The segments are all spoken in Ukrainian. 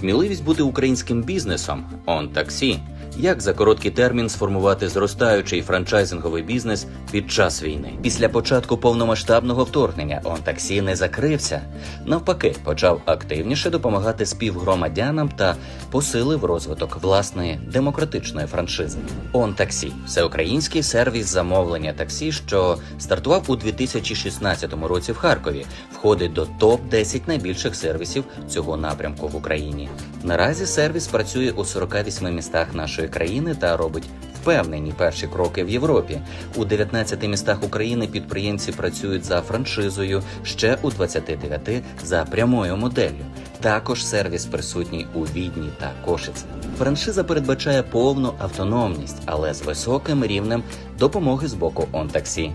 Сміливість бути українським бізнесом он таксі. Як за короткий термін сформувати зростаючий франчайзинговий бізнес під час війни? Після початку повномасштабного вторгнення он таксі не закрився. Навпаки, почав активніше допомагати співгромадянам та посилив розвиток власної демократичної франшизи. Он таксі всеукраїнський сервіс замовлення таксі, що стартував у 2016 році в Харкові, входить до топ 10 найбільших сервісів цього напрямку в Україні. Наразі сервіс працює у 48 містах нашої країни та робить впевнені перші кроки в Європі. У 19 містах України підприємці працюють за франшизою, ще у 29 за прямою моделлю. Також сервіс присутній у Відні та Кошиці. Франшиза передбачає повну автономність, але з високим рівнем допомоги з боку OnTaxi.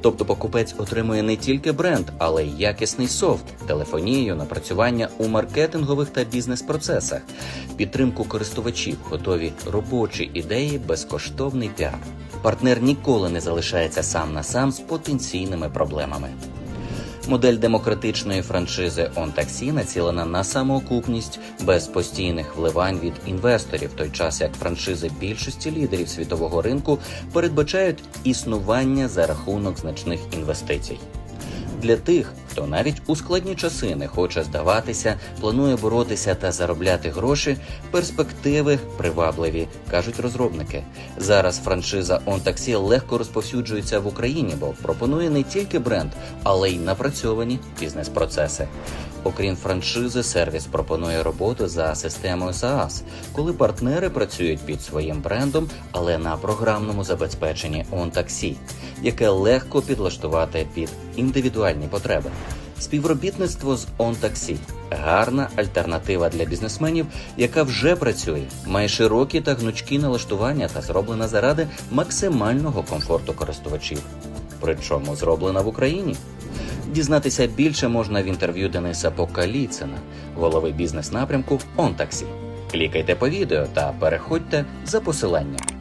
Тобто покупець отримує не тільки бренд, але й якісний софт, телефонію, напрацювання у маркетингових та бізнес-процесах, підтримку користувачів, готові робочі ідеї, безкоштовний піар. Партнер ніколи не залишається сам на сам з потенційними проблемами. Модель демократичної франшизи OnTaxi націлена на самоокупність без постійних вливань від інвесторів, в той час як франшизи більшості лідерів світового ринку передбачають існування за рахунок значних інвестицій. Для тих, хто навіть у складні часи не хоче здаватися, планує боротися та заробляти гроші, перспективи привабливі, кажуть розробники. Зараз франшиза OnTaxi легко розповсюджується в Україні, бо пропонує не тільки бренд, але й напрацьовані бізнес-процеси. Окрім франшизи, сервіс пропонує роботу за системою SaaS, коли партнери працюють під своїм брендом, але на програмному забезпеченні OnTaxi, яке легко підлаштувати під індивідуальні потреби. Співробітництво з OnTaxi – гарна альтернатива для бізнесменів, яка вже працює, має широкі та гнучкі налаштування та зроблена заради максимального комфорту користувачів. Причому зроблена в Україні. Дізнатися більше можна в інтерв'ю Дениса Покаліцина, голови бізнес-напрямку «ОнТаксі». Клікайте по відео та переходьте за посиланням.